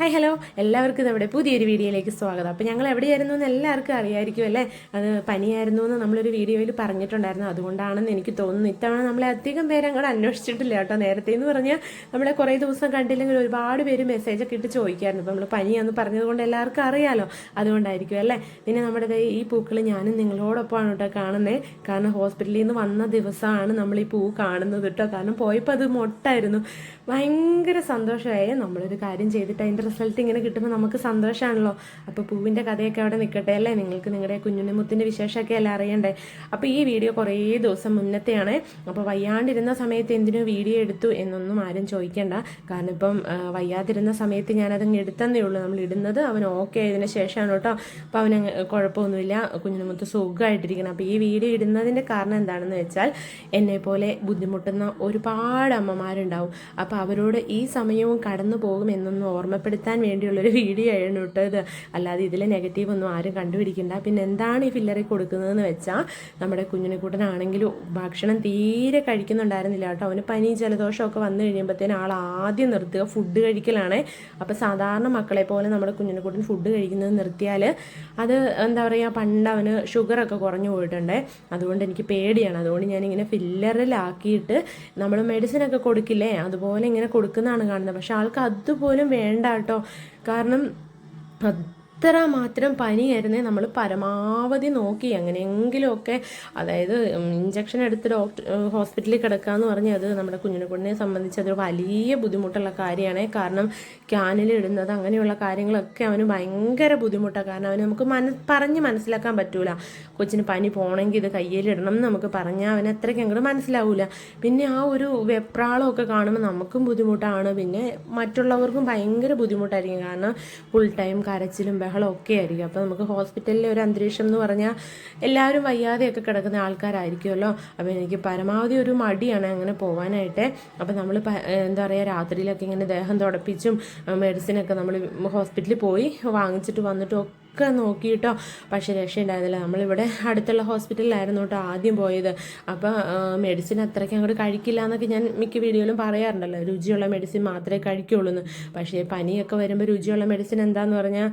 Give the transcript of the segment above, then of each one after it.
Hi hello എല്ലാവർക്കും നമ്മുടെ പുതിയൊരു വീഡിയോയിലേക്ക് സ്വാഗതം. അപ്പോൾ ഞങ്ങൾ എവിടെയായിരുന്നു എന്ന് എല്ലാവർക്കും അറിയായിരിക്കും അല്ലേ? അത് പനിയായിരുന്നു എന്ന് നമ്മളൊരു വീഡിയോയിൽ പറഞ്ഞിട്ടുണ്ടായിരുന്നു. അതുകൊണ്ടാണെന്ന് എനിക്ക് തോന്നുന്നു. ഇത്തവണ നമ്മളെ അധികം പേര് അങ്ങോട്ട് അന്വേഷിച്ചിട്ടില്ല കേട്ടോ. നേരത്തെ എന്ന് പറഞ്ഞാൽ നമ്മളെ കുറേ ദിവസം കണ്ടില്ലെങ്കിൽ ഒരുപാട് പേര് മെസ്സേജൊക്കെ ഇട്ട് ചോദിക്കായിരുന്നു. അപ്പോൾ നമ്മൾ പനിയാന്ന് പറഞ്ഞതുകൊണ്ട് എല്ലാവർക്കും അറിയാലോ. അതുകൊണ്ടായിരിക്കും അല്ലേ? പിന്നെ നമ്മുടെ ഈ പൂക്കൾ ഞാനും നിങ്ങളോടൊപ്പമാണ് കേട്ടോ കാണുന്നത് കാരണം ഹോസ്പിറ്റലിൽ നിന്ന് വന്ന ദിവസമാണ് നമ്മൾ ഈ പൂ കാണുന്നത് കേട്ടോ. കാരണം പോയപ്പോൾ അത് മൊട്ടായിരുന്നു. ഭയങ്കര സന്തോഷമായി നമ്മളൊരു കാര്യം ചെയ്തിട്ട് അതിന്റെ റിസൾട്ട് ഇങ്ങനെ കിട്ടുമ്പോൾ നമുക്ക് സന്തോഷമാണല്ലോ. അപ്പോൾ പൂവിന്റെ കഥയൊക്കെ അവിടെ നിൽക്കട്ടെ അല്ലേ? നിങ്ങൾക്ക് നിങ്ങളുടെ കുഞ്ഞുണ്ണി കുഞ്ഞുണ്ണിമുത്തിന്റെ വിശേഷമൊക്കെ അല്ല അറിയണ്ടേ? അപ്പോൾ ഈ വീഡിയോ കുറേ ദിവസം മുന്നത്തെയാണ്. അപ്പോൾ വയ്യാണ്ടിരുന്ന സമയത്ത് എന്തിനു വീഡിയോ എടുത്തു എന്നൊന്നും ആരും ചോദിക്കേണ്ട. കാരണം ഇപ്പം വയ്യാതിരുന്ന സമയത്ത് ഞാനതങ്ങ് എടുത്തന്നേ ഉള്ളൂ. നമ്മൾ ഇടുന്നത് അവൻ ഓക്കെ ആയതിനു ശേഷമാണ് കേട്ടോ. അപ്പോൾ അവന് കുഴപ്പമൊന്നുമില്ല. കുഞ്ഞിനുമുത്ത് സുഖമായിട്ടിരിക്കണം. അപ്പോൾ ഈ വീഡിയോ ഇടുന്നതിന്റെ കാരണം എന്താണെന്ന് വെച്ചാൽ എന്നെപ്പോലെ ബുദ്ധിമുട്ടുന്ന ഒരുപാട് അമ്മമാരുണ്ടാവും. അപ്പോൾ അവരോട് ഈ സമയവും കടന്നു പോകുമെന്നൊന്ന് ഓർമ്മപ്പെടുത്താൻ വേണ്ടിയുള്ളൊരു വീഡിയോ ആയിരുന്നു കേട്ടോ ഇത്. അല്ലാതെ ഇതിൽ നെഗറ്റീവ് ഒന്നും ആരും കണ്ടുപിടിക്കണ്ട. പിന്നെ എന്താണ് ഈ ഫില്ലറി കൊടുക്കുന്നതെന്ന് വെച്ചാൽ നമ്മുടെ കുഞ്ഞിനെക്കൂട്ടനാണെങ്കിലും ഭക്ഷണം തീരെ കഴിക്കുന്നുണ്ടായിരുന്നില്ല കേട്ടോ. അവന് പനി ജലദോഷമൊക്കെ വന്നു കഴിയുമ്പോഴത്തേനും ആൾ ആദ്യം നിർത്തുക ഫുഡ് കഴിക്കലാണ്. അപ്പോൾ സാധാരണ മക്കളെ പോലെ നമ്മുടെ കുഞ്ഞിനെക്കൂട്ടൻ ഫുഡ് കഴിക്കുന്നത് നിർത്തിയാൽ അത് എന്താ പറയുക പണ്ട് അവന് ഷുഗറൊക്കെ കുറഞ്ഞു പോയിട്ടുണ്ട്. അതുകൊണ്ട് എനിക്ക് പേടിയാണ്. അതുകൊണ്ട് ഞാനിങ്ങനെ ഫില്ലറിലാക്കിയിട്ട് നമ്മൾ മെഡിസിനൊക്കെ കൊടുക്കില്ലേ? അതുപോലെ ഇങ്ങനെ കൊടുക്കുന്നതാണ് കാണുന്നത്. പക്ഷെ ആൾക്ക് അതുപോലും വേണ്ട കേട്ടോ. കാരണം അത്ര മാത്രം പനിയായിരുന്നേ നമ്മൾ പരമാവധി നോക്കി എങ്ങനെയെങ്കിലുമൊക്കെ അതായത് ഇഞ്ചക്ഷൻ എടുത്ത് ഡോക്ടർ ഹോസ്പിറ്റലിൽ കിടക്കുക എന്ന് പറഞ്ഞാൽ അത് നമ്മുടെ കുഞ്ഞിനെ കുഞ്ഞിനെ സംബന്ധിച്ച് അതൊരു വലിയ ബുദ്ധിമുട്ടുള്ള കാര്യമാണ് കാരണം ക്യാനിൽ ഇടുന്നത് അങ്ങനെയുള്ള കാര്യങ്ങളൊക്കെ അവന് ഭയങ്കര ബുദ്ധിമുട്ടാണ് കാരണം അവന് നമുക്ക് മന പറഞ്ഞ് മനസ്സിലാക്കാൻ പറ്റൂല. കൊച്ചിന് പനി പോകണമെങ്കിൽ ഇത് കയ്യിലിടണം എന്ന് നമുക്ക് പറഞ്ഞാൽ അവന് അത്രയ്ക്ക് അങ്ങോട്ട് മനസ്സിലാവൂല. പിന്നെ ആ ഒരു വെപ്രാളമൊക്കെ കാണുമ്പോൾ നമുക്കും ബുദ്ധിമുട്ടാണ്. പിന്നെ മറ്റുള്ളവർക്കും ഭയങ്കര ബുദ്ധിമുട്ടായിരിക്കും. കാരണം ഫുൾ ടൈം കരച്ചിലും ബഹളം ഒക്കെ ആയിരിക്കും. അപ്പോൾ നമുക്ക് ഹോസ്പിറ്റലിലെ ഒരു അന്തരീക്ഷം എന്ന് പറഞ്ഞാൽ എല്ലാവരും വയ്യാതെയൊക്കെ കിടക്കുന്ന ആൾക്കാരായിരിക്കുമല്ലോ. അപ്പോൾ എനിക്ക് പരമാവധി ഒരു മടിയാണ് അങ്ങനെ പോകാനായിട്ട് അപ്പോൾ നമ്മൾ എന്താ പറയുക രാത്രിയിലൊക്കെ ഇങ്ങനെ ദേഹം തുടപ്പിച്ചും മെഡിസിനൊക്കെ നമ്മൾ ഹോസ്പിറ്റലിൽ പോയി വാങ്ങിച്ചിട്ട് വന്നിട്ടും ഒക്കെ നോക്കിയിട്ടോ. പക്ഷേ രക്ഷയുണ്ടായിരുന്നില്ല. നമ്മളിവിടെ അടുത്തുള്ള ഹോസ്പിറ്റലിലായിരുന്നു കേട്ടോ ആദ്യം പോയത്. അപ്പോൾ മെഡിസിൻ അത്രയ്ക്ക് അങ്ങോട്ട് കഴിക്കില്ല എന്നൊക്കെ ഞാൻ മിക്ക വീഡിയോയിലും പറയാറുണ്ടല്ലോ. രുചിയുള്ള മെഡിസിൻ മാത്രമേ കഴിക്കുള്ളൂ എന്ന്. പക്ഷേ പനിയൊക്കെ വരുമ്പോൾ രുചിയുള്ള മെഡിസിൻ എന്താന്ന് പറഞ്ഞാൽ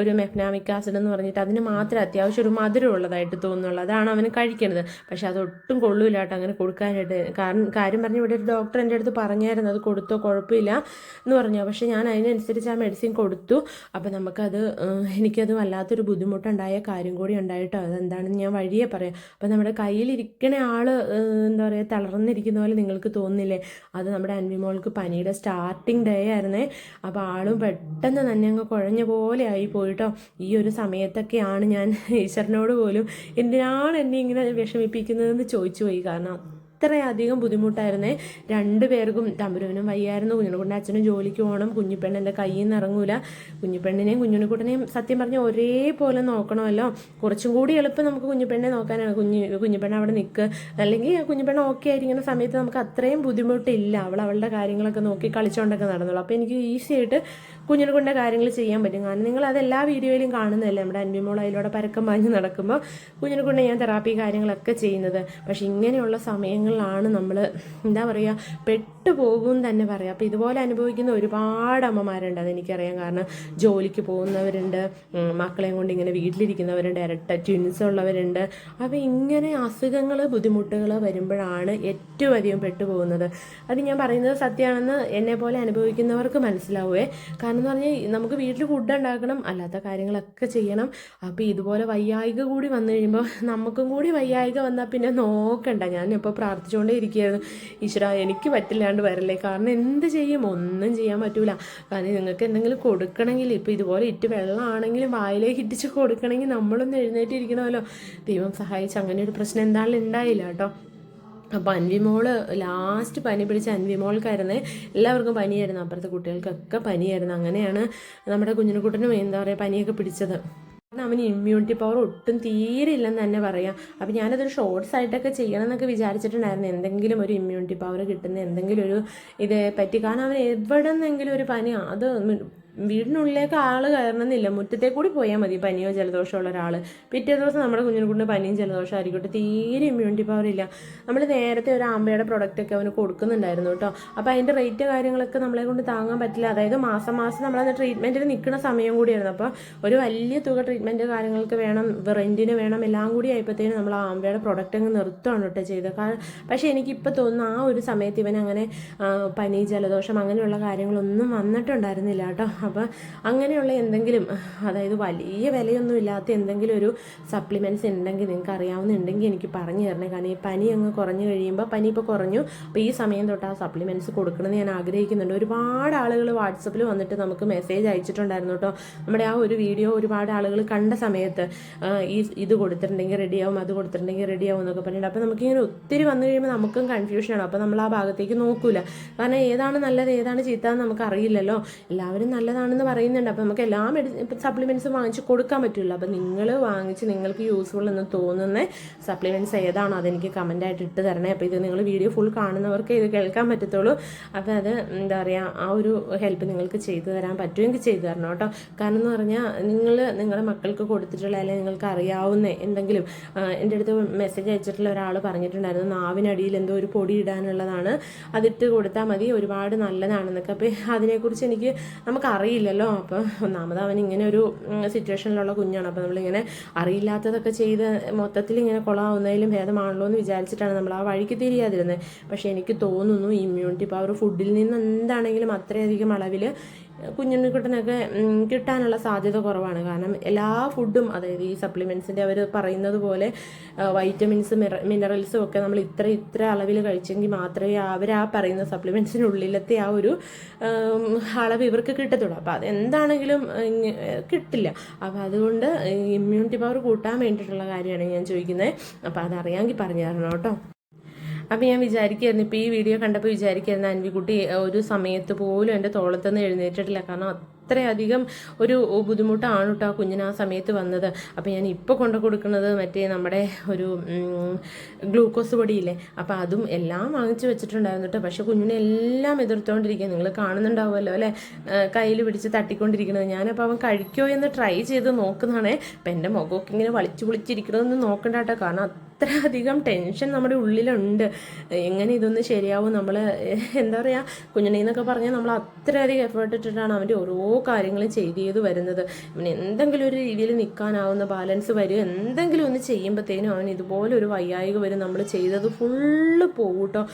ഒരു മെഫ്നാമിക് ആസിഡ് എന്ന് പറഞ്ഞിട്ട് അതിന് മാത്രം അത്യാവശ്യം ഒരു മധുരം ഉള്ളതായിട്ട് തോന്നുന്നുള്ളൂ. അതാണ് അവന് കഴിക്കുന്നത് പക്ഷേ അതൊട്ടും കൊള്ളൂല കേട്ടോ അങ്ങനെ കൊടുക്കാനായിട്ട്. കാരണം കാര്യം പറഞ്ഞ് ഇവിടെ ഒരു ഡോക്ടർ എന്റെ അടുത്ത് പറഞ്ഞായിരുന്നു. അത് കൊടുത്തോ കുഴപ്പമില്ല എന്ന് പറഞ്ഞു. പക്ഷേ ഞാൻ അതിനനുസരിച്ച് ആ മെഡിസിൻ കൊടുത്തു. അപ്പോൾ നമുക്കത് ഏഹ്, എനിക്കത് വല്ലാത്തൊരു ബുദ്ധിമുട്ടുണ്ടായ കാര്യം കൂടി ഉണ്ടായിട്ടോ. അതെന്താണെന്ന് ഞാൻ വഴിയെ പറയാം. അപ്പോൾ നമ്മുടെ കയ്യിലിരിക്കണ ആൾ എന്താ പറയുക തളർന്നിരിക്കുന്ന പോലെ നിങ്ങൾക്ക് തോന്നില്ലേ അത് നമ്മുടെ അൻവിമോൾക്ക് പനിയുടെ സ്റ്റാർട്ടിങ് ഡേ ആയിരുന്നേ. അപ്പോൾ ആളും പെട്ടെന്ന് തന്നെ അങ്ങ് കുഴഞ്ഞ പോലെ ആയി പോയിട്ടോ. ഈ ഒരു സമയത്തൊക്കെയാണ് ഞാൻ ഈശ്വരനോട് പോലും എന്തിനാണ് എന്നെ ഇങ്ങനെ വിഷമിപ്പിക്കുന്നതെന്ന് ചോദിച്ചു പോയി. കാരണം അത്രയധികം ബുദ്ധിമുട്ടായിരുന്നേ. രണ്ടു പേർക്കും തമ്പുരുവിനും വയ്യായിരുന്നു. കുഞ്ഞിനെക്കൊണ്ട് അച്ഛനും ജോലിക്ക് പോകണം. കുഞ്ഞിപ്പെണ്ണിന്റെ കയ്യിൽ നിന്ന് ഇറങ്ങൂല. കുഞ്ഞിപ്പെണ്ണിനെയും കുഞ്ഞുണ്ണിക്കുട്ടനെയും സത്യം പറഞ്ഞ ഒരേപോലെ നോക്കണമല്ലോ. കുറച്ചും കൂടി എളുപ്പം നമുക്ക് കുഞ്ഞിപ്പെണ്ണെ നോക്കാനാണ്. കുഞ്ഞ് കുഞ്ഞിപ്പെണ്ണ അവിടെ നിൽക്കുക അല്ലെങ്കിൽ കുഞ്ഞിപ്പെണ്ണ ഓക്കെ ആയിരിക്കുന്ന സമയത്ത് നമുക്ക് അത്രയും ബുദ്ധിമുട്ടില്ല. അവൾ അവളുടെ കാര്യങ്ങളൊക്കെ നോക്കി കളിച്ചുകൊണ്ടൊക്കെ നടന്നുള്ളൂ അപ്പോൾ എനിക്ക് ഈസി ആയിട്ട് കുഞ്ഞിനെ കൊണ്ട് കാര്യങ്ങൾ ചെയ്യാൻ പറ്റും. കാരണം നിങ്ങൾ അത് എല്ലാ വീഡിയോയിലും കാണുന്നതല്ലേ. നമ്മുടെ അൻവിമോൾ അതിലൂടെ പരക്കം പാഞ്ഞ് നടക്കുമ്പോൾ കുഞ്ഞിനെ കൊണ്ട് ഞാൻ തെറാപ്പി കാര്യങ്ങളൊക്കെ ചെയ്യുന്നത്. പക്ഷേ ഇങ്ങനെയുള്ള സമയങ്ങളിലാണ് നമ്മൾ എന്താ പറയുക പെട്ടുപോകും തന്നെ പറയാം. അപ്പോൾ ഇതുപോലെ അനുഭവിക്കുന്ന ഒരുപാട് അമ്മമാരുണ്ട് അതെനിക്കറിയാം. കാരണം ജോലിക്ക് പോകുന്നവരുണ്ട് മക്കളെയും കൊണ്ട് ഇങ്ങനെ വീട്ടിലിരിക്കുന്നവരുണ്ട് ഇരട്ട ട്വിൻസ് ഉള്ളവരുണ്ട്. അപ്പോൾ ഇങ്ങനെ അസുഖങ്ങൾ ബുദ്ധിമുട്ടുകൾ വരുമ്പോഴാണ് ഏറ്റവും അധികം പെട്ടുപോകുന്നത് അത് ഞാൻ പറയുന്നത് സത്യമാണെന്ന് എന്നെ പോലെ അനുഭവിക്കുന്നവർക്ക് മനസ്സിലാവുമേ കാരണം എന്ന് പറഞ്ഞാൽ നമുക്ക് വീട്ടിൽ ഫുഡ് ഉണ്ടാക്കണം അല്ലാത്ത കാര്യങ്ങളൊക്കെ ചെയ്യണം. അപ്പോൾ ഇതുപോലെ വയ്യായിക കൂടി വന്നു കഴിയുമ്പോൾ നമുക്കും കൂടി വയ്യായിക വന്നാൽ പിന്നെ നോക്കണ്ട. ഞാനിപ്പോൾ ഇപ്പോൾ പ്രാർത്ഥിച്ചുകൊണ്ടേ ഇരിക്കുകയായിരുന്നു ഈശ്വര എനിക്ക് പറ്റില്ലാണ്ട് വരല്ലേ. കാരണം എന്ത് ചെയ്യും? ഒന്നും ചെയ്യാൻ പറ്റൂല. കാരണം നിങ്ങൾക്ക് എന്തെങ്കിലും കൊടുക്കണമെങ്കിൽ ഇപ്പോൾ ഇതുപോലെ ഇറ്റ് വെള്ളമാണെങ്കിലും വായിലേക്ക് ഇട്ടിച്ച് കൊടുക്കണമെങ്കിൽ നമ്മളൊന്ന് എഴുന്നേറ്റിരിക്കണമല്ലോ. ദൈവം സഹായിച്ച് അങ്ങനെ ഒരു പ്രശ്നം എന്തായാലും ഉണ്ടായില്ല കേട്ടോ. അപ്പോൾ അൻവിമോൾ ലാസ്റ്റ് പനി പിടിച്ച അൻവിമോൾക്കായിരുന്നേ. എല്ലാവർക്കും പനിയായിരുന്നു. അപ്പുറത്തെ കുട്ടികൾക്കൊക്കെ പനിയായിരുന്നു. അങ്ങനെയാണ് നമ്മുടെ കുഞ്ഞിനെക്കുട്ടനും എന്താ പറയുക പനിയൊക്കെ പിടിച്ചത്. അവന് ഇമ്മ്യൂണിറ്റി പവർ ഒട്ടും തീരെ ഇല്ലെന്ന് തന്നെ പറയാം. അപ്പോൾ ഞാനതൊരു ഷോർട്സ് ആയിട്ടൊക്കെ ചെയ്യണം എന്നൊക്കെ വിചാരിച്ചിട്ടുണ്ടായിരുന്നു. എന്തെങ്കിലും ഒരു ഇമ്മ്യൂണിറ്റി പവർ കിട്ടുന്ന എന്തെങ്കിലും ഒരു ഇത് പറ്റി കാരണം അവൻ എവിടെ നിന്നെങ്കിലും ഒരു പനി അത് വീടിനുള്ളിലേക്ക് ആൾ കയറണമെന്നില്ല. മുറ്റത്തെ കൂടി പോയാൽ മതി. പനിയോ ജലദോഷമോ ഉള്ള ഒരാൾ പിറ്റേ ദിവസം നമ്മുടെ കുഞ്ഞിനെ കൊണ്ട് പനിയും ജലദോഷം ആയിരിക്കട്ടെ. തീരെ ഇമ്മ്യൂണിറ്റി പവർ ഇല്ല. നമ്മൾ നേരത്തെ ഒരു ആമ്പയുടെ പ്രൊഡക്റ്റ് ഒക്കെ അവന് കൊടുക്കുന്നുണ്ടായിരുന്നു കേട്ടോ. അപ്പോൾ അതിന്റെ റേറ്റ് കാര്യങ്ങളൊക്കെ നമ്മളെ കൊണ്ട് താങ്ങാൻ പറ്റില്ല. അതായത് മാസം മാസം നമ്മളത് ട്രീറ്റ്മെന്റിൽ നിൽക്കുന്ന സമയം കൂടിയായിരുന്നു. അപ്പോൾ ഒരു വലിയ തുക ട്രീറ്റ്മെന്റ് കാര്യങ്ങൾക്ക് വേണം റെന്റിന് വേണം എല്ലാം കൂടി ആയപ്പോഴത്തേനും നമ്മൾ ആ ആമ്പയുടെ പ്രൊഡക്റ്റ് അങ്ങ് നിർത്തുകയാണ് കേട്ടോ ചെയ്തത്. കാരണം പക്ഷേ എനിക്കിപ്പോൾ തോന്നുന്നു ആ ഒരു സമയത്ത് ഇവൻ അങ്ങനെ പനി ജലദോഷം അങ്ങനെയുള്ള കാര്യങ്ങളൊന്നും വന്നിട്ടുണ്ടായിരുന്നില്ല കേട്ടോ. അപ്പോൾ അങ്ങനെയുള്ള എന്തെങ്കിലും അതായത് വലിയ വിലയൊന്നും ഇല്ലാത്ത എന്തെങ്കിലും ഒരു സപ്ലിമെന്റ്സ് ഉണ്ടെങ്കിൽ നിങ്ങൾക്ക് അറിയാവുന്നുണ്ടെങ്കിൽ എനിക്ക് പറഞ്ഞു തരണേ. കാരണം ഈ പനി അങ്ങ് കുറഞ്ഞു കഴിയുമ്പോൾ പനി ഇപ്പോൾ കുറഞ്ഞു. അപ്പോൾ ഈ സമയം തൊട്ട് ആ സപ്ലിമെന്റ്സ് കൊടുക്കണമെന്ന് ഞാൻ ആഗ്രഹിക്കുന്നുണ്ട്. ഒരുപാട് ആളുകൾ വാട്സപ്പിൽ വന്നിട്ട് നമുക്ക് മെസ്സേജ് അയച്ചിട്ടുണ്ടായിരുന്നു കേട്ടോ നമ്മുടെ ആ ഒരു വീഡിയോ ഒരുപാട് ആളുകൾ കണ്ട സമയത്ത് ഈ ഇത് കൊടുത്തിട്ടുണ്ടെങ്കിൽ റെഡിയാവും അത് കൊടുത്തിട്ടുണ്ടെങ്കിൽ റെഡിയാവും എന്നൊക്കെ പറഞ്ഞിട്ട് അപ്പോൾ നമുക്കിങ്ങനെ ഒത്തിരി വന്നു കഴിയുമ്പോൾ നമുക്കും കൺഫ്യൂഷനാണ് അപ്പോൾ നമ്മൾ ആ ഭാഗത്തേക്ക് നോക്കൂല. കാരണം ഏതാണ് നല്ലത് ഏതാണ് ചീത്ത എന്ന് നമുക്ക് അറിയില്ലല്ലോ. എല്ലാവരും നല്ലതാണെന്ന് പറയുന്നുണ്ട്. അപ്പോൾ നമുക്ക് എല്ലാ മെഡി സപ്ലിമെന്റ്സ് വാങ്ങിച്ച് കൊടുക്കാൻ പറ്റുള്ളൂ അപ്പോൾ നിങ്ങൾ വാങ്ങിച്ച് നിങ്ങൾക്ക് യൂസ്ഫുൾ എന്ന് തോന്നുന്ന സപ്ലിമെന്റ്സ് ഏതാണോ അതെനിക്ക് കമന്റായിട്ട് ഇട്ട് തരണേ. അപ്പോൾ ഇത് നിങ്ങൾ വീഡിയോ ഫുൾ കാണുന്നവർക്ക് ഇത് കേൾക്കാൻ പറ്റത്തുള്ളൂ. അപ്പോൾ അത് എന്താ പറയുക ആ ഒരു ഹെൽപ്പ് നിങ്ങൾക്ക് ചെയ്തു തരാൻ പറ്റുമെങ്കിൽ ചെയ്തു തരണം കേട്ടോ. കാരണം എന്ന് പറഞ്ഞാൽ നിങ്ങൾ നിങ്ങളുടെ മക്കൾക്ക് കൊടുത്തിട്ടുള്ള അല്ലെങ്കിൽ നിങ്ങൾക്ക് അറിയാവുന്ന എന്തെങ്കിലും എന്റെ അടുത്ത് മെസ്സേജ് അയച്ചിട്ടുള്ള ഒരാൾ പറഞ്ഞിട്ടുണ്ടായിരുന്നു നാവിനടിയിൽ എന്തോ ഒരു പൊടി ഇടാനുള്ളതാണ്. അതിട്ട് കൊടുത്താൽ മതി. ഒരുപാട് നല്ലതാണെന്നൊക്കെ. അപ്പോൾ അതിനെക്കുറിച്ച് എനിക്ക് നമുക്കറിയില്ലല്ലോ അപ്പോൾ ഒന്നാമത് അവൻ ഇങ്ങനെ ഒരു സിറ്റുവേഷനിലുള്ള കുഞ്ഞാണ്. അപ്പോൾ നമ്മളിങ്ങനെ അറിയില്ലാത്തതൊക്കെ ചെയ്ത് മൊത്തത്തിൽ ഇങ്ങനെ കൊളാവുന്നതിലും ഭേദമാണല്ലോ എന്ന് വിചാരിച്ചിട്ടാണ് നമ്മൾ ആ വഴിക്ക് തിരിയാതിരുന്നത്. പക്ഷേ എനിക്ക് തോന്നുന്നു ഇമ്മ്യൂണിറ്റി പവർ ഫുഡിൽ നിന്ന് എന്താണെങ്കിലും അത്രയധികം അളവിൽ കുഞ്ഞുണ്ണിക്കുട്ടനൊക്കെ കുട്ടനൊക്കെ കിട്ടാനുള്ള സാധ്യത കുറവാണ്. കാരണം എല്ലാ ഫുഡും അതായത് ഈ സപ്ലിമെൻസിന്റെ അവർ പറയുന്നത് പോലെ വൈറ്റമിൻസ് മിനറൽസും ഒക്കെ നമ്മൾ ഇത്ര ഇത്ര അളവിൽ കഴിച്ചെങ്കിൽ മാത്രമേ അവർ ആ പറയുന്ന സപ്ലിമെൻസിനുള്ളിലത്തെ ആ ഒരു അളവ് ഇവർക്ക് കിട്ടത്തുള്ളൂ. അപ്പോൾ അതെന്താണെങ്കിലും കിട്ടില്ല. അപ്പോൾ അതുകൊണ്ട് ഇമ്മ്യൂണിറ്റി പവർ കൂട്ടാൻ വേണ്ടിയിട്ടുള്ള കാര്യമാണ് ഞാൻ ചോദിക്കുന്നത്. അപ്പോൾ അതറിയാമെങ്കിൽ പറഞ്ഞു തരണം കേട്ടോ. അപ്പം ഞാൻ വിചാരിക്കുമായിരുന്നു ഇപ്പോൾ ഈ വീഡിയോ കണ്ടപ്പോൾ വിചാരിക്കുമായിരുന്നു അൻവിക്കുട്ടി ഒരു സമയത്ത് പോലും എന്റെ തോളത്തുനിന്ന് എഴുന്നേറ്റിട്ടില്ല. കാരണം അത്രയധികം ഒരു ബുദ്ധിമുട്ടാണ് കേട്ടോ ആ കുഞ്ഞിന് ആ സമയത്ത് വന്നത്. അപ്പോൾ ഞാൻ ഇപ്പോൾ കൊണ്ടു കൊടുക്കുന്നത് മറ്റേ നമ്മുടെ ഒരു ഗ്ലൂക്കോസ് പൊടിയില്ലേ? അപ്പോൾ അതും എല്ലാം വാങ്ങിച്ചു വെച്ചിട്ടുണ്ടായിരുന്നു കേട്ടോ. പക്ഷേ കുഞ്ഞിനെ എല്ലാം എതിർത്തുകൊണ്ടിരിക്കുക നിങ്ങൾ കാണുന്നുണ്ടാവുമല്ലോ അല്ലേ? കയ്യിൽ പിടിച്ച് തട്ടിക്കൊണ്ടിരിക്കുന്നത്. ഞാനപ്പോൾ അവൻ കഴിക്കോ എന്ന് ട്രൈ ചെയ്ത് നോക്കുന്നതാണേ. അപ്പം എന്റെ മുഖമൊക്കെ ഇങ്ങനെ വളിച്ചു വിളിച്ചിരിക്കണമെന്ന് നോക്കണ്ട കേട്ടോ. കാരണം അത്രയധികം ടെൻഷൻ നമ്മുടെ ഉള്ളിലുണ്ട്. എങ്ങനെ ഇതൊന്ന് ശരിയാവും? നമ്മൾ എന്താ പറയുക കുഞ്ഞിനെന്നൊക്കെ പറഞ്ഞാൽ നമ്മൾ അത്രയധികം എഫേർട്ട് ഇട്ടിട്ടാണ് അവന്റെ ഓരോ കാര്യങ്ങളും ചെയ്ത് വരുന്നത്. അവന് എന്തെങ്കിലും ഒരു രീതിയിൽ നിൽക്കാനാവുന്ന ബാലൻസ് വരും. എന്തെങ്കിലും ഒന്ന് ചെയ്യുമ്പോഴത്തേനും അവൻ ഇതുപോലെ ഒരു വയ്യായിക വരും. നമ്മൾ ചെയ്തത് ഫുള്ള് പോകും കേട്ടോ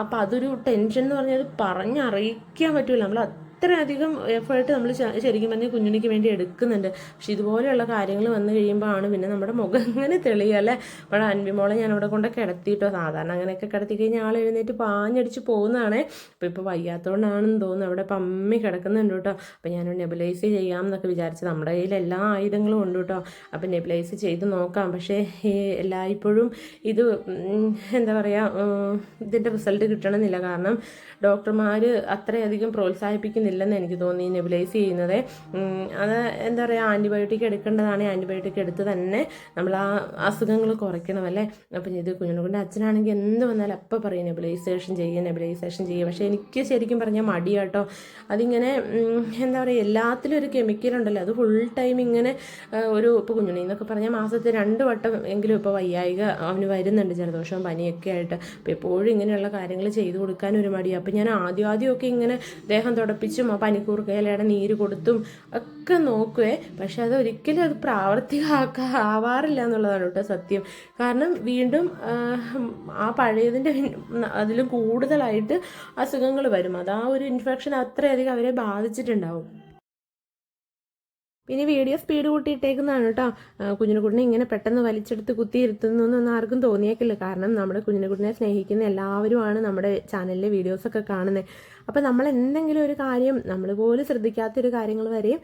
അപ്പോൾ അതൊരു ടെൻഷൻ എന്ന് പറഞ്ഞാൽ പറഞ്ഞറിയിക്കാൻ പറ്റില്ല നമ്മൾ അത്രയധികം എഫേർട്ട് നമ്മൾ ശരിക്കും പറഞ്ഞാൽ കുഞ്ഞുണിക്ക് വേണ്ടി എടുക്കുന്നുണ്ട്. പക്ഷെ ഇതുപോലെയുള്ള കാര്യങ്ങൾ വന്നു കഴിയുമ്പോൾ ആണ് പിന്നെ നമ്മുടെ മുഖം ഇങ്ങനെ തെളിയല്ലേ അപ്പോൾ അൻവിമോളെ ഞാൻ അവിടെ കൊണ്ട് കിടത്തിയിട്ടോ സാധാരണ അങ്ങനെയൊക്കെ കിടത്തി കഴിഞ്ഞാൽ ആൾ എഴുന്നേറ്റ് പാഞ്ഞടിച്ച് പോകുന്നതാണേ. അപ്പോൾ ഇപ്പോൾ വയ്യാത്തതുകൊണ്ടാണെന്ന് തോന്നുന്നു. അവിടെ പമ്മി കിടക്കുന്നുണ്ട് കേട്ടോ. അപ്പോൾ ഞാൻ നെബുലൈസ് ചെയ്യാം എന്നൊക്കെ വിചാരിച്ച് നമ്മുടെ കയ്യിൽ എല്ലാ ആയുധങ്ങളും ഉണ്ട് കേട്ടോ. അപ്പോൾ നെബുലൈസ് ചെയ്ത് നോക്കാം. പക്ഷേ എല്ലായ്പ്പോഴും ഇത് എന്താ പറയുക ഇതിന്റെ റിസൾട്ട് കിട്ടണമെന്നില്ല. കാരണം ഡോക്ടർമാർ അത്രയധികം പ്രോത്സാഹിപ്പിക്കുന്നില്ലെന്ന് എനിക്ക് തോന്നി നെബുലൈസ് ചെയ്യുന്നത്. അത് എന്താ പറയുക ആന്റിബയോട്ടിക് എടുക്കേണ്ടതാണ്. ആന്റിബയോട്ടിക് എടുത്ത് തന്നെ നമ്മൾ ആ അസുഖങ്ങൾ കുറയ്ക്കണമല്ലേ? അപ്പം ഇത് കുഞ്ഞുങ്ങളുടെ അച്ഛനാണെങ്കിൽ എന്ത് വന്നാലും അപ്പം പറയും നെബുലൈസേഷൻ ചെയ്യുക നെബുലൈസേഷൻ ചെയ്യുക പക്ഷേ എനിക്ക് ശരിക്കും പറഞ്ഞാൽ മടിയാട്ടോ അതിങ്ങനെ എന്താ പറയുക എല്ലാത്തിലും ഒരു കെമിക്കൽ ഉണ്ടല്ലോ. അത് ഫുൾ ടൈം ഇങ്ങനെ ഒരു ഇപ്പോൾ കുഞ്ഞുണ്ണി എന്നൊക്കെ പറഞ്ഞാൽ മാസത്തിൽ രണ്ട് വട്ടം എങ്കിലും ഇപ്പോൾ വയ്യായിക അവന് വരുന്നുണ്ട് ജലദോഷവും പനിയൊക്കെ ആയിട്ട്. അപ്പോൾ എപ്പോഴും ഇങ്ങനെയുള്ള കാര്യങ്ങൾ ചെയ്തു കൊടുക്കാൻ ഒരു മടിയാണ് അപ്പം ഞാൻ ആദ്യം ആദ്യമൊക്കെ ഇങ്ങനെ ദേഹം തുടപ്പിച്ചും ആ പനിക്കൂർക്കയിലയുടെ നീര് കൊടുത്തും ഒക്കെ നോക്കുവേ. പക്ഷെ അത് ഒരിക്കലും അത് പ്രാവർത്തികമാക്കാ ആവാറില്ല എന്നുള്ളതാണ് കേട്ടോ സത്യം. കാരണം വീണ്ടും ആ പഴയതിന്റെ അതിലും കൂടുതലായിട്ട് അസുഖങ്ങൾ വരും. അത് ആ ഒരു ഇൻഫെക്ഷൻ അത്രയധികം അവരെ ബാധിച്ചിട്ടുണ്ടാവും. പിന്നെ വീഡിയോ സ്പീഡ് കൂട്ടിയിട്ടേക്കുന്നതാണ് കേട്ടോ. കുഞ്ഞിനെ കുട്ടിനെ ഇങ്ങനെ പെട്ടെന്ന് വലിച്ചെടുത്ത് കുത്തിയിരുത്തുന്നൊന്നും ആർക്കും തോന്നിയേക്കില്ല. കാരണം നമ്മുടെ കുഞ്ഞിനെ കുട്ടിനെ സ്നേഹിക്കുന്ന എല്ലാവരുമാണ് നമ്മുടെ ചാനലിലെ വീഡിയോസൊക്കെ കാണുന്നത് അപ്പോൾ നമ്മൾ എന്തെങ്കിലും ഒരു കാര്യം നമ്മൾ പോലും ശ്രദ്ധിക്കാത്തൊരു കാര്യങ്ങൾ വരെയും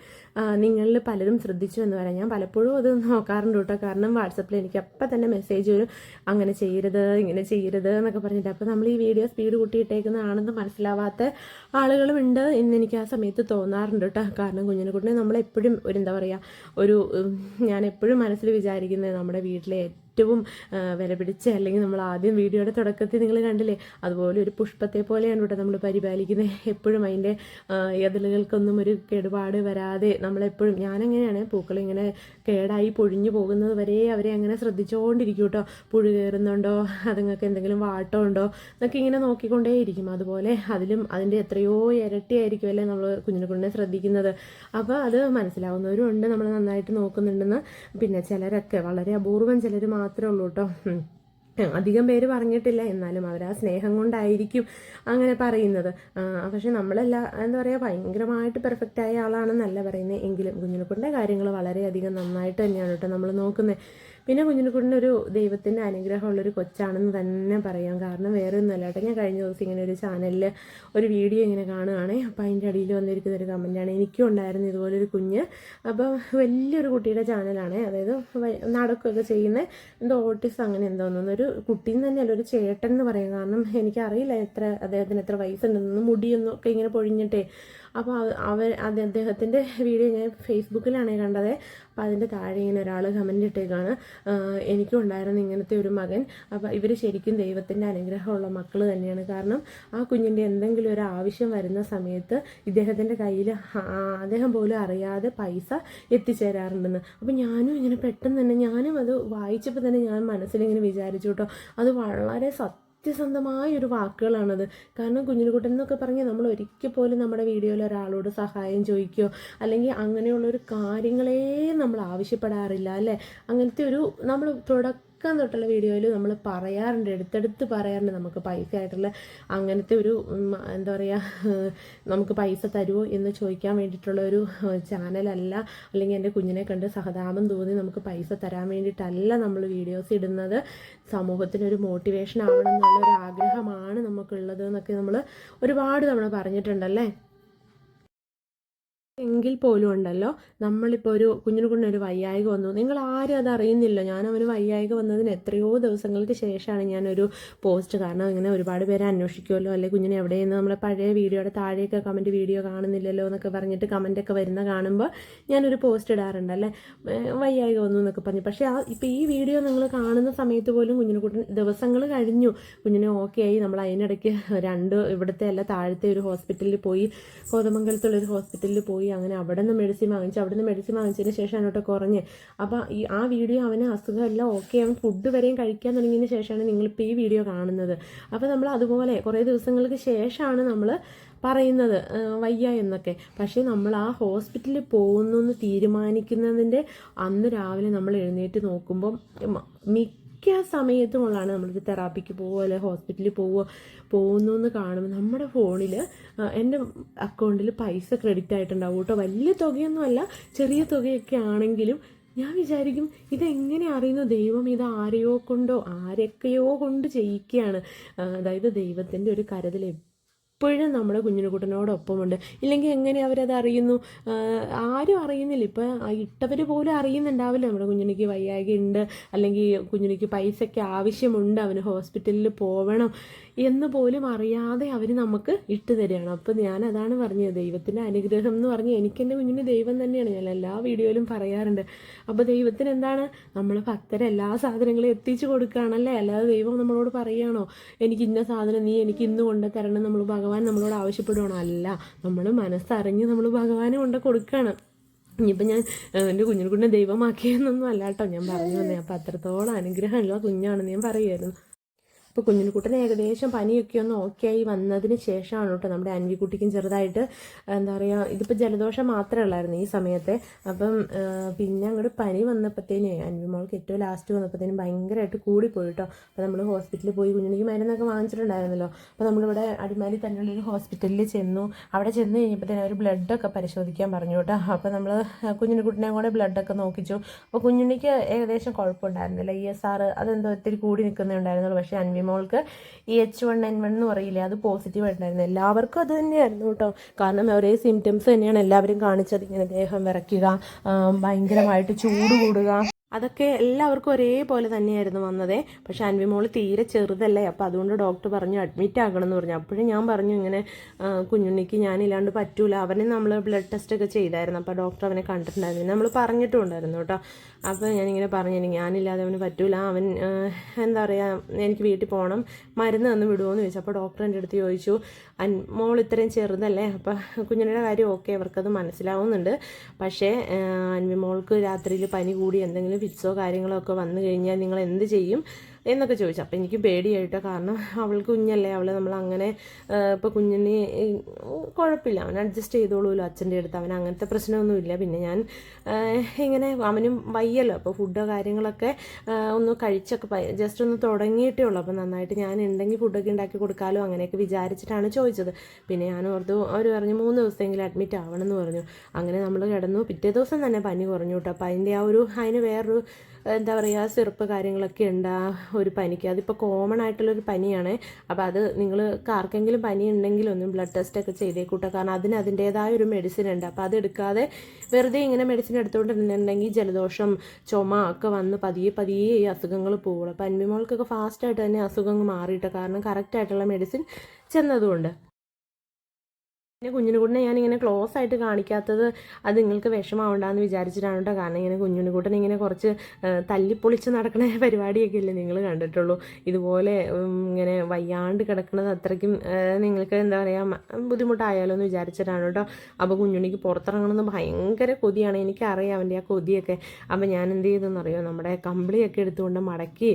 നിങ്ങളിൽ പലരും ശ്രദ്ധിച്ചു എന്ന് പറയാം. ഞാൻ പലപ്പോഴും അത് നോക്കാറുണ്ട് കേട്ടോ. കാരണം വാട്സപ്പിൽ എനിക്ക് അപ്പം തന്നെ മെസ്സേജ് വരും. അങ്ങനെ ചെയ്യരുത് ഇങ്ങനെ ചെയ്യരുത് എന്നൊക്കെ പറഞ്ഞിട്ട്. അപ്പോൾ നമ്മൾ ഈ വീഡിയോ സ്പീഡ് കൂട്ടിയിട്ടേക്കുന്നതാണെന്ന് മനസ്സിലാവാത്ത ആളുകളും ഉണ്ട് എന്ന് എനിക്ക് ആ സമയത്ത് തോന്നാറുണ്ട് കേട്ടോ കാരണം കുഞ്ഞിനെ കുട്ടിനെ നമ്മളെപ്പോഴും ഒരു എന്താ പറയുക ഒരു ഞാൻ എപ്പോഴും മനസ്സിൽ വിചാരിക്കുന്നത് നമ്മുടെ വീട്ടിലെ ഏറ്റവും വില പിടിച്ച അല്ലെങ്കിൽ നമ്മൾ ആദ്യം വീഡിയോയുടെ തുടക്കത്തിൽ നിങ്ങൾ കണ്ടില്ലേ? അതുപോലെ ഒരു പുഷ്പത്തെ പോലെയാണ് കേട്ടോ നമ്മൾ പരിപാലിക്കുന്നത്. എപ്പോഴും അതിന്റെ എതിലുകൾക്കൊന്നും ഒരു കേടുപാട് വരാതെ നമ്മളെപ്പോഴും ഞാനങ്ങനെയാണ് പൂക്കൾ ഇങ്ങനെ കേടായി പൊഴിഞ്ഞു പോകുന്നത് വരെ അവരെ അങ്ങനെ ശ്രദ്ധിച്ചുകൊണ്ടിരിക്കും കേട്ടോ. പുഴു കയറുന്നുണ്ടോ? അതുങ്ങൾക്ക് എന്തെങ്കിലും വാട്ടം ഉണ്ടോ? എന്നൊക്കെ ഇങ്ങനെ നോക്കിക്കൊണ്ടേയിരിക്കും. അതുപോലെ അതിലും അതിന്റെ എത്രയോ ഇരട്ടിയായിരിക്കും അല്ലേ നമ്മൾ കുഞ്ഞിനെ കുഞ്ഞിനെ ശ്രദ്ധിക്കുന്നത്. അപ്പോൾ അത് മനസ്സിലാവുന്നവരും ഉണ്ട് നമ്മൾ നന്നായിട്ട് നോക്കുന്നുണ്ടെന്ന്. പിന്നെ ചിലരൊക്കെ വളരെ അപൂർവം ചിലർ മാത്രമേ ഉള്ളൂ കേട്ടോ അധികം പേര് പറഞ്ഞിട്ടില്ല. എന്നാലും അവർ ആ സ്നേഹം കൊണ്ടായിരിക്കും അങ്ങനെ പറയുന്നത്. പക്ഷെ നമ്മളല്ല എന്താ പറയുക ഭയങ്കരമായിട്ട് പെർഫെക്റ്റ് ആയ ആളാണെന്നല്ല പറയുന്നത് എങ്കിലും കുഞ്ഞിനെക്കുട്ടിന്റെ കാര്യങ്ങൾ വളരെയധികം നന്നായിട്ട് തന്നെയാണ് കേട്ടോ നമ്മൾ നോക്കുന്നത് പിന്നെ കുഞ്ഞിനെക്കുട്ടിന്റെ ഒരു ദൈവത്തിന്റെ അനുഗ്രഹമുള്ളൊരു കൊച്ചാണെന്ന് തന്നെ പറയാം. കാരണം വേറെ ഒന്നുമല്ല കേട്ടോ. ഞാൻ കഴിഞ്ഞ ദിവസം ഇങ്ങനെ ഒരു ചാനലിൽ ഒരു വീഡിയോ ഇങ്ങനെ കാണുകയാണേ അപ്പോൾ അതിന്റെ അടിയിൽ വന്നിരിക്കുന്ന ഒരു കമന്റാണ് എനിക്കും ഉണ്ടായിരുന്നു ഇതുപോലൊരു കുഞ്ഞ്. അപ്പോൾ വലിയൊരു കുട്ടിയുടെ ചാനലാണ്. അതായത് നടക്കുകയൊക്കെ ചെയ്യുന്ന എന്തോ ഓട്ടിസം അങ്ങനെ എന്തോ ഒരു കുട്ടിയിൽ നിന്ന് തന്നെയല്ല ഒരു ചേട്ടൻ എന്ന് പറയാം. കാരണം എനിക്കറിയില്ല എത്ര അദ്ദേഹത്തിന് എത്ര വയസ്സുണ്ടെന്നൊന്നും മുടിയൊന്നും ഒക്കെ ഇങ്ങനെ പൊഴിഞ്ഞിട്ടേ അപ്പോൾ അവർ അത് അദ്ദേഹത്തിന്റെ വീഡിയോ ഞാൻ ഫേസ്ബുക്കിലാണ് കണ്ടത്. അപ്പോൾ അതിന്റെ താഴെ ഇങ്ങനെ ഒരാൾ കമന്റ് ഇട്ടേക്കാണ്. എനിക്കും ഉണ്ടായിരുന്നു ഇങ്ങനത്തെ ഒരു മകൻ. അപ്പോൾ ഇവർ ശരിക്കും ദൈവത്തിന്റെ അനുഗ്രഹമുള്ള മക്കൾ തന്നെയാണ്. കാരണം ആ കുഞ്ഞിന്റെ എന്തെങ്കിലും ഒരു ആവശ്യം വരുന്ന സമയത്ത് ഇദ്ദേഹത്തിന്റെ കയ്യിൽ അദ്ദേഹം പോലും അറിയാതെ പൈസ എത്തിച്ചേരാറുണ്ടെന്ന്. അപ്പോൾ ഞാനും ഇങ്ങനെ പെട്ടെന്ന് തന്നെ ഞാനും അത് വായിച്ചപ്പോൾ തന്നെ ഞാൻ മനസ്സിലിങ്ങനെ വിചാരിച്ചു കേട്ടോ. അത് വളരെ സത്യസന്ധമായ ഒരു വാക്കുകളാണത്. കാരണം കുഞ്ഞിനുകുട്ടൻ എന്നൊക്കെ പറഞ്ഞാൽ നമ്മൾ ഒരിക്കൽ പോലും നമ്മുടെ വീഡിയോയിൽ ഒരാളോട് സഹായം ചോദിക്കുകയോ അല്ലെങ്കിൽ അങ്ങനെയുള്ളൊരു കാര്യങ്ങളേ നമ്മൾ ആവശ്യപ്പെടാറില്ല അല്ലേ? അങ്ങനത്തെ ഒരു നമ്മൾ തുടക്കം തൊട്ടുള്ള വീഡിയോയിൽ നമ്മൾ പറയാറുണ്ട് എടുത്തെടുത്ത് പറയാറുണ്ട്. നമുക്ക് പൈസ ആയിട്ടുള്ള അങ്ങനത്തെ ഒരു എന്താ പറയുക നമുക്ക് പൈസ തരുമോ എന്ന് ചോദിക്കാൻ വേണ്ടിയിട്ടുള്ള ഒരു ചാനലല്ല. അല്ലെങ്കിൽ എന്റെ കുഞ്ഞിനെ കണ്ട് സഹതാപം തോന്നി നമുക്ക് പൈസ തരാൻ വേണ്ടിയിട്ടല്ല നമ്മൾ വീഡിയോസ് ഇടുന്നത്. സമൂഹത്തിനൊരു മോട്ടിവേഷൻ ആവണം എന്നുള്ള ഒരു ആഗ്രഹമാണ് നമുക്കുള്ളത് എന്നൊക്കെ നമ്മൾ ഒരുപാട് തവണ പറഞ്ഞിട്ടുണ്ടല്ലേ? എങ്കിൽ പോലും ഉണ്ടല്ലോ. നമ്മളിപ്പോൾ ഒരു കുഞ്ഞിന് കുഞ്ഞിന് ഒരു വയ്യായിക വന്നു. നിങ്ങൾ ആരും അത് അറിയുന്നില്ല. ഞാൻ അവന് വയ്യായിക വന്നതിന് എത്രയോ ദിവസങ്ങൾക്ക് ശേഷമാണ് ഞാനൊരു പോസ്റ്റ് കാരണം ഇങ്ങനെ ഒരുപാട് പേരെ അന്വേഷിക്കുമല്ലോ. അല്ലെ കുഞ്ഞിനെ എവിടെയെന്ന് നമ്മളെ പഴയ വീഡിയോയുടെ താഴെയൊക്കെ കമന്റ് വീഡിയോ കാണുന്നില്ലല്ലോ എന്നൊക്കെ പറഞ്ഞിട്ട് കമന്റൊക്കെ വരുന്ന കാണുമ്പോൾ ഞാനൊരു പോസ്റ്റ് ഇടാറുണ്ട്. അല്ലേ? വയ്യായിക വന്നു എന്നൊക്കെ പറഞ്ഞു. പക്ഷേ ആ ഇപ്പോൾ ഈ വീഡിയോ നിങ്ങൾ കാണുന്ന സമയത്ത് പോലും കുഞ്ഞിന് കുട്ടി ദിവസങ്ങൾ കഴിഞ്ഞു. കുഞ്ഞിനെ ഓക്കെ ആയി. നമ്മൾ അതിനിടയ്ക്ക് രണ്ട് ഇവിടുത്തെ അല്ല താഴത്തെ ഒരു ഹോസ്പിറ്റലിൽ പോയി കോതമംഗലത്തുള്ളൊരു ഹോസ്പിറ്റലിൽ പോയി. അങ്ങനെ അവിടെ നിന്ന് മെഡിസിൻ വാങ്ങിച്ചു അവിടെ നിന്ന് മെഡിസിൻ വാങ്ങിച്ചതിന് ശേഷം അങ്ങോട്ട് കുറഞ്ഞ്. അപ്പോൾ ഈ ആ വീഡിയോ അവന് അസുഖമെല്ലാം ഓക്കെ അവൻ ഫുഡ് വരെയും കഴിക്കാൻ തുടങ്ങിയതിന് ശേഷമാണ് നിങ്ങളിപ്പോൾ ഈ വീഡിയോ കാണുന്നത്. അപ്പോൾ നമ്മൾ അതുപോലെ കുറേ ദിവസങ്ങൾക്ക് ശേഷമാണ് നമ്മൾ പറയുന്നത് വയ്യ എന്നൊക്കെ. പക്ഷേ നമ്മൾ ആ ഹോസ്പിറ്റലിൽ പോകുന്നു എന്ന് തീരുമാനിക്കുന്നതിന്റെ അന്ന് രാവിലെ നമ്മൾ എഴുന്നേറ്റ് നോക്കുമ്പം മ- മിക്ക സമയത്തുമുള്ളതാണ് നമ്മളൊരു തെറാപ്പിക്ക് പോവുക അല്ലെ ഹോസ്പിറ്റലിൽ പോവുക പോകുന്നു എന്ന് കാണുമ്പോൾ നമ്മുടെ ഫോണിൽ എന്റെ അക്കൗണ്ടിൽ പൈസ ക്രെഡിറ്റ് ആയിട്ടുണ്ടാവും കേട്ടോ. വലിയ തുകയൊന്നുമല്ല ചെറിയ തുകയൊക്കെ ആണെങ്കിലും ഞാൻ വിചാരിക്കും ഇതെങ്ങനെ അറിയുന്നു ദൈവം? ഇത് ആരെയോ കൊണ്ടോ ആരൊക്കെയോ കൊണ്ട് ചെയ്യിക്കുകയാണ്. അതായത് ദൈവത്തിന്റെ ഒരു കരുതൽ എപ്പോഴും നമ്മുടെ കുഞ്ഞിനുകുട്ടനോടൊപ്പമുണ്ട് ഇല്ലെങ്കിൽ എങ്ങനെ അവരത് അറിയുന്നു ആരും അറിയുന്നില്ല. ഇപ്പം ഇട്ടവർ പോലും അറിയുന്നുണ്ടാവില്ല. നമ്മുടെ കുഞ്ഞിനിക്ക് വയ്യായ്ക ഉണ്ട് അല്ലെങ്കിൽ കുഞ്ഞിനിക്ക് പൈസയ്ക്ക് ആവശ്യമുണ്ട്. അവന് ഹോസ്പിറ്റലിൽ പോവണം എന്ന് പോലും അറിയാതെ അവർ നമുക്ക് ഇട്ട് തരികയാണ്. അപ്പം ഞാൻ അതാണ് പറഞ്ഞത്. ദൈവത്തിന്റെ അനുഗ്രഹം എന്ന് പറഞ്ഞ് എനിക്കെന്റെ കുഞ്ഞിന് ദൈവം തന്നെയാണ്. ഞാൻ എല്ലാ വീഡിയോയിലും പറയാറുണ്ട്. അപ്പോൾ ദൈവത്തിന് എന്താണ്? നമ്മൾ ഭക്തരെ എല്ലാ സാധനങ്ങളും എത്തിച്ചു കൊടുക്കുകയാണല്ലേ? അല്ലാതെ ദൈവം നമ്മളോട് പറയുകയാണോ? എനിക്ക് ഇന്ന സാധനം നീ എനിക്ക് ഇന്ന് കൊണ്ടുതരണം നമ്മൾ ഭഗവാൻ നമ്മളോട് ആവശ്യപ്പെടുകയാണോ അല്ല നമ്മൾ മനസ്സറിഞ്ഞ് നമ്മൾ ഭഗവാനെ കൊണ്ട് കൊടുക്കുകയാണ് ഇനിയിപ്പോൾ ഞാൻ എന്റെ കുഞ്ഞിനെ കുഞ്ഞിനെ ദൈവമാക്കിയെന്നൊന്നും അല്ല കേട്ടോ. ഞാൻ പറഞ്ഞു തന്നെ അപ്പോൾ അത്രത്തോളം അനുഗ്രഹമുള്ള കുഞ്ഞാണെന്ന് ഞാൻ പറയുമായിരുന്നു അപ്പോൾ കുഞ്ഞിനുകുട്ടന് ഏകദേശം പനിയൊക്കെ ഒന്ന് ഓക്കെ ആയി വന്നതിന് ശേഷമാണ് കേട്ടോ നമ്മുടെ അൻവിക്കുട്ടിക്കും ചെറുതായിട്ട് എന്താ പറയുക ഇതിപ്പോൾ ജലദോഷം മാത്രമേ ഉള്ളായിരുന്നു ഈ സമയത്തെ. അപ്പം പിന്നെ അങ്ങോട്ട് പനി വന്നപ്പോഴത്തേനേ അൻവി മോൾക്ക് ഏറ്റവും ലാസ്റ്റ് വന്നപ്പോഴത്തേനും ഭയങ്കരമായിട്ട് കൂടിപ്പോയി കേട്ടോ. അപ്പോൾ നമ്മൾ ഹോസ്പിറ്റലിൽ പോയി കുഞ്ഞിനിക്ക് മരുന്നൊക്കെ വാങ്ങിച്ചിട്ടുണ്ടായിരുന്നല്ലോ. അപ്പോൾ നമ്മളിവിടെ അടിമാലി തന്നെയുള്ള ഒരു ഹോസ്പിറ്റലിൽ ചെന്നു. അവിടെ ചെന്ന് കഴിഞ്ഞപ്പോഴത്തേനും അവർ ബ്ലഡൊക്കെ പരിശോധിക്കാൻ പറഞ്ഞു കേട്ടോ. അപ്പോൾ നമ്മൾ കുഞ്ഞിനുക്കുട്ടിനെ കൂടെ ബ്ലഡൊക്കെ നോക്കിച്ചു. അപ്പോൾ കുഞ്ഞുണ്ണിക്ക് ഏകദേശം കുഴപ്പമുണ്ടായിരുന്നില്ല. ഇ എസ് ആർ അതെന്തോ ഒത്തിരി കൂടി നിൽക്കുന്നുണ്ടായിരുന്നുള്ളൂ പക്ഷേ അൻവി മോൾക്ക് ഈ എച്ച് വൺ എൻ വൺ എന്ന് പറയില്ലേ അത് പോസിറ്റീവ് ആയിട്ടുണ്ടായിരുന്നു. എല്ലാവർക്കും അത് തന്നെയായിരുന്നു കേട്ടോ. കാരണം ഒരേ സിംറ്റംസ് തന്നെയാണ് എല്ലാവരും കാണിച്ചത്. ഇങ്ങനെ ദേഹം വിറയ്ക്കുക ഭയങ്കരമായിട്ട് ചൂട് കൂടുക അതൊക്കെ എല്ലാവർക്കും ഒരേപോലെ തന്നെയായിരുന്നു വന്നതേ. പക്ഷെ അൻവിമോൾ തീരെ ചെറുതല്ലേ. അപ്പോൾ അതുകൊണ്ട് ഡോക്ടർ പറഞ്ഞു അഡ്മിറ്റ് ആകണം എന്ന് പറഞ്ഞു. അപ്പോഴും ഞാൻ പറഞ്ഞു ഇങ്ങനെ കുഞ്ഞുണ്ണിക്ക് ഞാനില്ലാണ്ട് പറ്റൂല. അവനെ നമ്മൾ ബ്ലഡ് ടെസ്റ്റ് ഒക്കെ ചെയ്തായിരുന്നു. അപ്പോൾ ഡോക്ടർ അവനെ കണ്ടിട്ടുണ്ടായിരുന്നു. നമ്മൾ പറഞ്ഞിട്ടുണ്ടായിരുന്നു കേട്ടോ. അപ്പോൾ ഞാനിങ്ങനെ പറഞ്ഞു "ഇനി ഞാനില്ലാതെ അവന് പറ്റൂല. അവൻ എന്താ പറയുക എനിക്ക് വീട്ടിൽ പോകണം മരുന്ന് തന്ന് വിടുമോ എന്ന് ചോദിച്ചു. അപ്പോൾ ഡോക്ടർ എന്റെ അടുത്ത് ചോദിച്ചു അൻ മോൾ ഇത്രയും ചെറുതല്ലേ? അപ്പോൾ കുഞ്ഞുണ്ണിയുടെ കാര്യം ഓക്കെ അവർക്കത് മനസ്സിലാവുന്നുണ്ട്. പക്ഷേ അൻവിമോൾക്ക് രാത്രിയിൽ പനി കൂടി എന്തെങ്കിലും ഫിറ്റ്സോ കാര്യങ്ങളോ ഒക്കെ വന്നു കഴിഞ്ഞാൽ നിങ്ങൾ എന്ത് ചെയ്യും? എന്നൊക്കെ ചോദിച്ചു. അപ്പോൾ എനിക്ക് പേടിയായിട്ടോ. കാരണം അവൾ കുഞ്ഞല്ലേ. അവൾ നമ്മൾ അങ്ങനെ ഇപ്പോൾ കുഞ്ഞിനെ കുഴപ്പമില്ല അവൻ അഡ്ജസ്റ്റ് ചെയ്തോളൂല്ലോ. അച്ഛന്റെ അടുത്ത് അവൻ അങ്ങനത്തെ പ്രശ്നമൊന്നുമില്ല. പിന്നെ ഞാൻ ഇങ്ങനെ അവനും വയ്യല്ലോ. അപ്പോൾ ഫുഡോ കാര്യങ്ങളൊക്കെ ഒന്ന് കഴിച്ചൊക്കെ ജസ്റ്റ് ഒന്ന് തുടങ്ങിയിട്ടേ ഉള്ളൂ. അപ്പോൾ നന്നായിട്ട് ഞാൻ ഉണ്ടെങ്കിൽ ഫുഡൊക്കെ ഉണ്ടാക്കി കൊടുക്കാമല്ലോ അങ്ങനെയൊക്കെ വിചാരിച്ചിട്ടാണ് ചോദിച്ചത്. പിന്നെ ഞാൻ ഓർത്തു അവർ പറഞ്ഞു മൂന്ന് ദിവസമെങ്കിലും അഡ്മിറ്റ് ആവണം എന്ന് പറഞ്ഞു. അങ്ങനെ നമ്മൾ കിടന്നു. പിറ്റേ ദിവസം തന്നെ പനി കുറഞ്ഞു കേട്ടോ. അപ്പോൾ അതിന്റെ ആ ഒരു അതിന് വേറൊരു എന്താ പറയുക സിറപ്പ് കാര്യങ്ങളൊക്കെ ഉണ്ട് ആ ഒരു പനിക്ക്. അതിപ്പോൾ കോമൺ ആയിട്ടുള്ളൊരു പനിയാണ്. അപ്പോൾ അത് നിങ്ങൾ ആർക്കെങ്കിലും പനി ഉണ്ടെങ്കിൽ ഒന്നും ബ്ലഡ് ടെസ്റ്റ് ഒക്കെ ചെയ്തേക്കൂട്ടോ. കാരണം അതിന് അതിന്റേതായ ഒരു മെഡിസിൻ ഉണ്ട്. അപ്പോൾ അത് എടുക്കാതെ വെറുതെ ഇങ്ങനെ മെഡിസിൻ എടുത്തുകൊണ്ടിരുന്നുണ്ടെങ്കിൽ ജലദോഷം ചുമ ഒക്കെ വന്ന് പതിയെ പതിയെ ഈ അസുഖങ്ങൾ പോകുള്ളൂ അപ്പോൾ അൻപിമോൾക്കൊക്കെ ഫാസ്റ്റായിട്ട് തന്നെ അസുഖങ്ങൾ മാറിയിട്ടോ. കാരണം കറക്റ്റായിട്ടുള്ള മെഡിസിൻ ചെന്നതുകൊണ്ട്. പിന്നെ ഞാൻ ഞാനിങ്ങനെ ക്ലോസ് ആയിട്ട് കാണിക്കാത്തത് അത് നിങ്ങൾക്ക് വിഷമാവണ്ടെന്ന് വിചാരിച്ചിട്ടാണ് കേട്ടോ കാരണം ഇങ്ങനെ കുഞ്ഞിനുകൂട്ടനെ ഇങ്ങനെ കുറച്ച് തല്ലിപ്പൊളിച്ച് നടക്കുന്ന പരിപാടിയൊക്കെ ഇല്ലേ നിങ്ങൾ കണ്ടിട്ടുള്ളൂ. ഇതുപോലെ ഇങ്ങനെ വയ്യാണ്ട് കിടക്കുന്നത് അത്രയ്ക്കും നിങ്ങൾക്ക് എന്താ പറയുക ബുദ്ധിമുട്ടായാലോ എന്ന് വിചാരിച്ചിട്ടാണ് കേട്ടോ അപ്പോൾ കുഞ്ഞുണ്ണിക്ക് പുറത്തിറങ്ങണമെന്ന് ഭയങ്കര കൊതിയാണ്. എനിക്കറിയാം അവന്റെ ആ കൊതിയൊക്കെ. അപ്പോൾ ഞാൻ എന്ത് ചെയ്തെന്ന് അറിയോ? നമ്മുടെ കമ്പിളിയൊക്കെ എടുത്തുകൊണ്ട് മടക്കി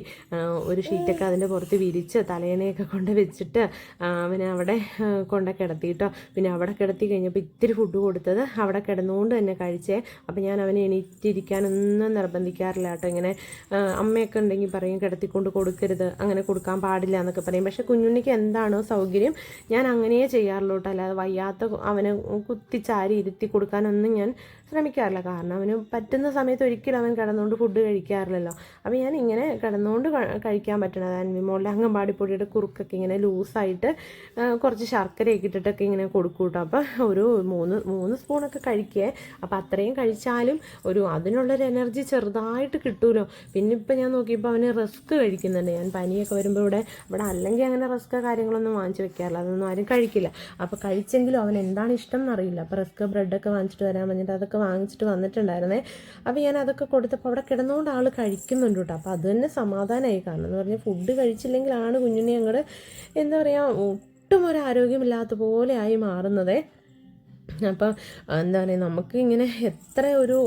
ഒരു ഷീറ്റൊക്കെ അതിന്റെ പുറത്ത് വിരിച്ച് തലേണയൊക്കെ കൊണ്ട് വെച്ചിട്ട് അവനെ അവിടെ കൊണ്ടൊക്കെ കൊണ്ട് കിടത്തിയിട്ടോ പിന്നെ അവിടെ കിടത്തി കഴിഞ്ഞപ്പോൾ ഇത്തിരി ഫുഡ് കൊടുത്തത് അവിടെ കിടന്നുകൊണ്ട് തന്നെ കഴിച്ചേ. അപ്പോൾ ഞാൻ അവനെ എണീറ്റിരിക്കാനൊന്നും നിർബന്ധിക്കാറില്ല കേട്ടോ. ഇങ്ങനെ അമ്മയൊക്കെ ഉണ്ടെങ്കിൽ പറയും കിടത്തിക്കൊണ്ട് കൊടുക്കരുത് അങ്ങനെ കൊടുക്കാൻ പാടില്ല എന്നൊക്കെ പറയും. പക്ഷേ കുഞ്ഞുണ്ണിക്ക് എന്താണോ സൗകര്യം ഞാൻ അങ്ങനെയേ ചെയ്യാറുള്ളൂ കേട്ടോ. അല്ലാതെ വയ്യാത്ത അവനെ കുത്തിച്ചാരി ഇരുത്തി കൊടുക്കാനൊന്നും ഞാൻ ശ്രമിക്കാറില്ല. കാരണം അവന് പറ്റുന്ന സമയത്ത് ഒരിക്കലും അവൻ കിടന്നുകൊണ്ട് ഫുഡ് കഴിക്കാറില്ലല്ലോ. അപ്പോൾ ഞാൻ ഇങ്ങനെ കിടന്നുകൊണ്ട് കഴിക്കാൻ പറ്റണത്. അൻവിമോളുടെ അംഗൻവാടിപ്പൊടിയുടെ കുറുക്കൊക്കെ ഇങ്ങനെ ലൂസായിട്ട് കുറച്ച് ശർക്കരയൊക്കെ ഇട്ടിട്ടൊക്കെ ഇങ്ങനെ കൊടുക്കും കേട്ടോ. അപ്പം ഒരു മൂന്ന് മൂന്ന് സ്പൂണൊക്കെ കഴിക്കുക അപ്പോൾ അത്രയും കഴിച്ചാലും ഒരു അതിനുള്ളൊരു എനർജി ചെറുതായിട്ട് കിട്ടുമല്ലോ പിന്നെ ഇപ്പം ഞാൻ നോക്കിയപ്പോൾ അവന് റിസ്ക് കഴിക്കുന്നുണ്ട്. ഞാൻ പനിയൊക്കെ വരുമ്പോൾ ഇവിടെ ഇവിടെ അല്ലെങ്കിൽ അങ്ങനെ റിസ്ക് കാര്യങ്ങളൊന്നും വാങ്ങിച്ച് വെക്കാറില്ല. അതൊന്നും ആരും കഴിക്കില്ല. അപ്പോൾ കഴിച്ചെങ്കിലും അവൻ എന്താണ് ഇഷ്ടം എന്നറിയില്ല അപ്പോൾ റിസ്ക് ബ്രെഡൊക്കെ വാങ്ങിച്ചിട്ട് വരാൻ പറഞ്ഞിട്ട് അതൊക്കെ വാങ്ങിച്ചിട്ട് വന്നിട്ടുണ്ടായിരുന്നേ. അപ്പോൾ ഞാൻ അതൊക്കെ കൊടുത്തപ്പോൾ അവിടെ കിടന്നുകൊണ്ട് ആൾ കഴിക്കുന്നുണ്ട് കേട്ടോ. അപ്പോൾ അത് തന്നെ സമാധാനമായി കാരണം എന്ന് പറഞ്ഞാൽ ഫുഡ് കഴിച്ചില്ലെങ്കിലാണ് കുഞ്ഞിനെ അങ്ങോട്ട് എന്താ പറയുക ഒട്ടും ഒരു ആരോഗ്യമില്ലാത്ത പോലെ ആയി മാറുന്നതേ അപ്പോൾ എന്താ പറയുക നമുക്ക് ഇങ്ങനെ എത്ര ഒരു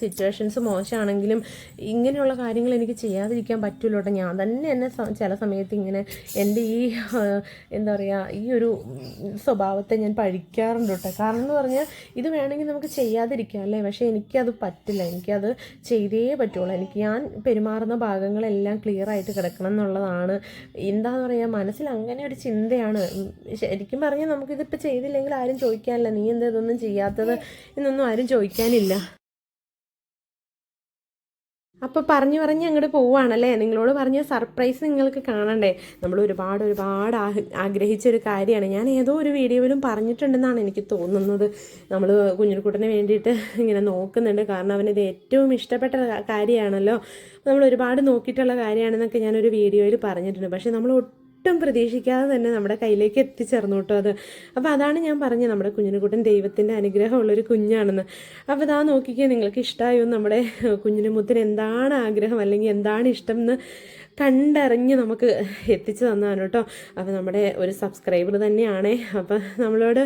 സിറ്റുവേഷൻസ് മോശമാണെങ്കിലും ഇങ്ങനെയുള്ള കാര്യങ്ങൾ എനിക്ക് ചെയ്യാതിരിക്കാൻ പറ്റുമല്ലോ കേട്ടോ. ഞാൻ തന്നെ എന്നെ ചില സമയത്ത് ഇങ്ങനെ എന്റെ ഈ എന്താ പറയുക ഈ ഒരു സ്വഭാവത്തെ ഞാൻ പഴിക്കാറുണ്ട് കേട്ടോ. കാരണം എന്ന് പറഞ്ഞാൽ ഇത് വേണമെങ്കിൽ നമുക്ക് ചെയ്യാതിരിക്കാം അല്ലേ? പക്ഷേ എനിക്കത് പറ്റില്ല. എനിക്കത് ചെയ്തേ പറ്റുള്ളൂ. എനിക്ക് ഞാൻ പെരുമാറുന്ന ഭാഗങ്ങളെല്ലാം ക്ലിയർ ആയിട്ട് കിടക്കണം എന്നുള്ളതാണ്. എന്താണെന്ന് പറയുക മനസ്സിൽ അങ്ങനെ ഒരു ചിന്തയാണ്. ശരിക്കും പറഞ്ഞാൽ നമുക്കിതിപ്പോൾ ചെയ്തില്ലെങ്കിൽ ആരും ചോദിക്കാനില്ല. നീ എന്താ ഇതൊന്നും ചെയ്യാത്തത് എന്നൊന്നും ആരും ചോദിക്കാനില്ല. അപ്പോൾ പറഞ്ഞു പറഞ്ഞ് അങ്ങോട്ട് പോവാണല്ലേ? നിങ്ങളോട് പറഞ്ഞ സർപ്രൈസ് നിങ്ങൾക്ക് കാണണ്ടേ? നമ്മൾ ഒരുപാട് ഒരുപാട് ആഗ്രഹിച്ച ഒരു കാര്യമാണ്. ഞാൻ ഏതോ ഒരു വീഡിയോയിലും പറഞ്ഞിട്ടുണ്ടെന്നാണ് എനിക്ക് തോന്നുന്നത്. നമ്മൾ കുഞ്ഞിക്കുട്ടന് വേണ്ടിയിട്ട് ഇങ്ങനെ നോക്കുന്നുണ്ട്. കാരണം അവനത് ഏറ്റവും ഇഷ്ടപ്പെട്ട കാര്യമാണല്ലോ. നമ്മൾ ഒരുപാട് നോക്കിയിട്ടുള്ള കാര്യമാണെന്നൊക്കെ ഞാനൊരു വീഡിയോയിൽ പറഞ്ഞിട്ടുണ്ട്. പക്ഷേ നമ്മൾ ഒട്ടും പ്രതീക്ഷിക്കാതെ തന്നെ നമ്മുടെ കയ്യിലേക്ക് എത്തിച്ചേർന്നു കേട്ടോ അത്. അപ്പോൾ അതാണ് ഞാൻ പറഞ്ഞത് നമ്മുടെ കുഞ്ഞിനുകുട്ടൻ ദൈവത്തിന്റെ അനുഗ്രഹമുള്ളൊരു കുഞ്ഞാണെന്ന്. അപ്പോൾ അതാ നോക്കിക്കേ നിങ്ങൾക്ക് ഇഷ്ടമായോ നമ്മുടെ കുഞ്ഞിന് മുത്തിന് എന്താണ് ആഗ്രഹം? അല്ലെങ്കിൽ എന്താണ് ഇഷ്ടം എന്ന് കണ്ടറിഞ്ഞ് നമുക്ക് എത്തിച്ചു തന്നതാണ് കേട്ടോ. അപ്പോൾ നമ്മുടെ ഒരു സബ്സ്ക്രൈബർ തന്നെയാണ്. അപ്പോൾ നമ്മളോട്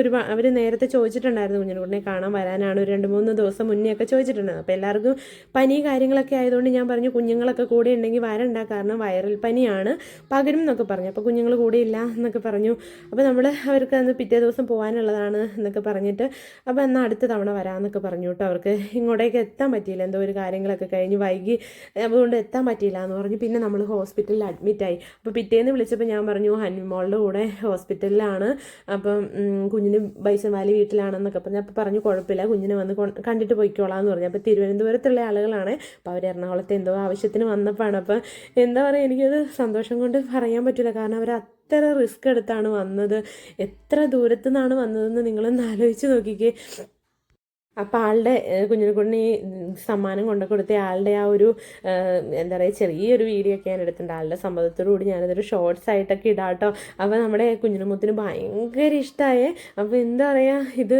ഒരു അവർ നേരത്തെ ചോദിച്ചിട്ടുണ്ടായിരുന്നു കുഞ്ഞിനുകുട്ടനെ കാണാൻ വരാനാണ്. ഒരു രണ്ട് മൂന്ന് ദിവസം മുന്നേ ഒക്കെ ചോദിച്ചിട്ടുണ്ട്. അപ്പോൾ എല്ലാവർക്കും പനി കാര്യങ്ങളൊക്കെ ആയതുകൊണ്ട് ഞാൻ പറഞ്ഞു കുഞ്ഞുങ്ങളൊക്കെ കൂടെ ഉണ്ടെങ്കിൽ വരണ്ട. കാരണം വൈറൽ പനിയാണ്. പകരും എന്നൊക്കെ പറഞ്ഞു. അപ്പോൾ കുഞ്ഞുങ്ങൾ കൂടെ ഇല്ല എന്നൊക്കെ പറഞ്ഞു. അപ്പോൾ നമ്മൾ അവർക്ക് അന്ന് പിറ്റേ ദിവസം പോകാനുള്ളതാണ് എന്നൊക്കെ പറഞ്ഞിട്ട് അപ്പോൾ എന്നാൽ അടുത്ത തവണ വരാമെന്നൊക്കെ പറഞ്ഞു കേട്ടോ. അവർക്ക് ഇങ്ങോട്ടേക്ക് എത്താൻ പറ്റിയില്ല. എന്തോ ഒരു കാര്യങ്ങളൊക്കെ കഴിഞ്ഞ് വൈകി അതുകൊണ്ട് എത്താൻ പറ്റിയില്ല എന്ന് പറഞ്ഞ് പിന്നെ നമ്മൾ ഹോസ്പിറ്റലിൽ അഡ്മിറ്റായി അപ്പോൾ പിറ്റേന്ന് വിളിച്ചപ്പോൾ ഞാൻ പറഞ്ഞു ഹനുമോളുടെ കൂടെ ഹോസ്പിറ്റലിലാണ്. അപ്പം കുഞ്ഞിന് കുഞ്ഞിന് ബൈസൻവാലി വീട്ടിലാണെന്നൊക്കെ പറഞ്ഞു. അപ്പോൾ പറഞ്ഞു കുഴപ്പമില്ല കുഞ്ഞിനെ വന്ന് കണ്ടിട്ട് പോയിക്കോളാം എന്ന് പറഞ്ഞു. അപ്പോൾ തിരുവനന്തപുരത്തുള്ള ആളുകളാണ്. അപ്പോൾ അവർ എറണാകുളത്ത് എന്തോ ആവശ്യത്തിന് വന്നപ്പോഴാണ് അപ്പോൾ എന്താ പറയുക എനിക്കത് സന്തോഷം കൊണ്ട് പറയാൻ പറ്റില്ല കാരണം അവർ എത്ര റിസ്ക് എടുത്താണ് വന്നത്. എത്ര ദൂരത്തു നിന്നാണ് വന്നതെന്ന് നിങ്ങളൊന്ന് ആലോചിച്ച് നോക്കിക്കേ. അപ്പോൾ ആളുടെ കുഞ്ഞിനെക്കുട്ടിന് ഈ സമ്മാനം കൊണ്ട് കൊടുത്ത ആളുടെ ആ ഒരു എന്താ പറയുക ചെറിയൊരു വീഡിയോ ഒക്കെ ഞാൻ എടുത്തിട്ടുണ്ട്. ആളുടെ സമ്മതത്തോടു കൂടി ഞാനതൊരു ഷോർട്സ് ആയിട്ടൊക്കെ ഇടാട്ടോ. അപ്പോൾ നമ്മുടെ കുഞ്ഞിനുമുത്തിന് ഭയങ്കര ഇഷ്ടമായേ അപ്പോൾ എന്താ പറയുക ഇത്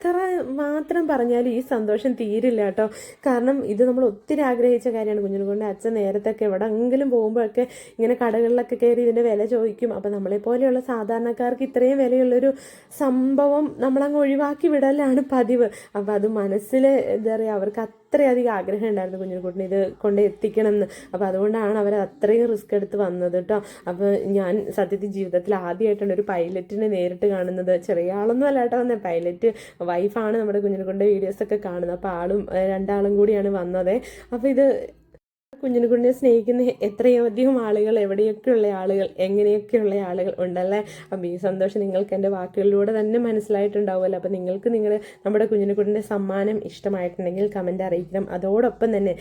എത്ര മാത്രം പറഞ്ഞാലും ഈ സന്തോഷം തീരില്ല കേട്ടോ. കാരണം ഇത് നമ്മൾ ഒത്തിരി ആഗ്രഹിച്ച കാര്യമാണ്. കുഞ്ഞിനെ കൊണ്ട് അച്ഛൻ നേരത്തൊക്കെ എവിടെയെങ്കിലും പോകുമ്പോഴൊക്കെ ഇങ്ങനെ കടകളിലൊക്കെ കയറി ഇതിന്റെ വില ചോദിക്കും. അപ്പം നമ്മളെ പോലെയുള്ള സാധാരണക്കാർക്ക് ഇത്രയും വിലയുള്ളൊരു സംഭവം നമ്മളങ്ങ് ഒഴിവാക്കി വിടലാണ് പതിവ്. അപ്പം അത് മനസ്സിൽ എന്താ പറയുക അവർക്ക് അത്രയധികം ആഗ്രഹം ഉണ്ടായിരുന്നു കുഞ്ഞിനെക്കുട്ടിനെ ഇത് കൊണ്ട് എത്തിക്കണം എന്ന് അപ്പോൾ അതുകൊണ്ടാണ് അവർ അത്രയും റിസ്ക് എടുത്ത് വന്നത് കേട്ടോ. അപ്പോൾ ഞാൻ സത്യത്തിൽ ജീവിതത്തിൽ ആദ്യമായിട്ടാണ് ഒരു പൈലറ്റിനെ നേരിട്ട് കാണുന്നത്. ചെറിയ ആളൊന്നും അല്ല കേട്ടോ വന്നത് പൈലറ്റ് വൈഫാണ് നമ്മുടെ കുഞ്ഞിനെക്കൊണ്ട് വീഡിയോസൊക്കെ കാണുന്നത്. അപ്പോൾ ആളും രണ്ടാളും കൂടിയാണ് വന്നത്. അപ്പോൾ ഇത് കുഞ്ഞിനെക്കുണ്ടിനെ സ്നേഹിക്കുന്ന എത്രയോ അധികം ആളുകൾ എവിടെയൊക്കെയുള്ള ആളുകൾ എങ്ങനെയൊക്കെയുള്ള ആളുകൾ ഉണ്ടല്ലേ? അപ്പം ഈ സന്തോഷം നിങ്ങൾക്ക് എന്റെ വാക്കുകളിലൂടെ തന്നെ മനസ്സിലായിട്ടുണ്ടാവുമല്ലോ. അപ്പം നിങ്ങൾക്ക് നിങ്ങൾ നമ്മുടെ കുഞ്ഞിനെക്കുട്ടിന്റെ സമ്മാനം ഇഷ്ടമായിട്ടുണ്ടെങ്കിൽ കമന്റ് അറിയിക്കണം. അതോടൊപ്പം തന്നെ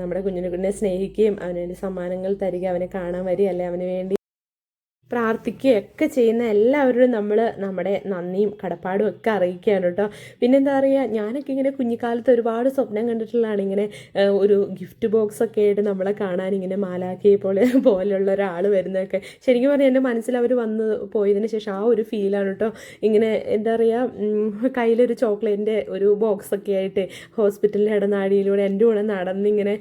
നമ്മുടെ നമ്മുടെ കുഞ്ഞിനെ സ്നേഹിക്കുകയും അവന് വേണ്ടി സമ്മാനങ്ങൾ തരിക അവനെ കാണാൻ വരിക അല്ലെ അവന് വേണ്ടി പ്രാർത്ഥിക്കുകയൊക്കെ ചെയ്യുന്ന എല്ലാവരോടും നമ്മൾ നമ്മുടെ നന്ദിയും കടപ്പാടും ഒക്കെ അറിയിക്കുകയാണ് കേട്ടോ. പിന്നെന്താ പറയുക ഞാനൊക്കെ ഇങ്ങനെ കുഞ്ഞിക്കാലത്ത് ഒരുപാട് സ്വപ്നം കണ്ടിട്ടുള്ളതാണ്. ഇങ്ങനെ ഒരു ഗിഫ്റ്റ് ബോക്സ് ഒക്കെ ആയിട്ട് നമ്മളെ കാണാൻ ഇങ്ങനെ മാലാക്കിയെ പോലെ പോലെയുള്ള ഒരാൾ വരുന്നതൊക്കെ. ശരിക്കും പറഞ്ഞാൽ എന്റെ മനസ്സിൽ അവർ വന്ന് പോയതിന് ശേഷം ആ ഒരു ഫീലാണ് കേട്ടോ. ഇങ്ങനെ എന്താ പറയുക കയ്യിലൊരു ചോക്ലേറ്റിന്റെ ഒരു ബോക്സ് ഒക്കെ ആയിട്ട് ഹോസ്പിറ്റലിന്റെ ഇടനാഴിയിലൂടെ എന്റെ കൂടെ നടന്നിങ്ങനെ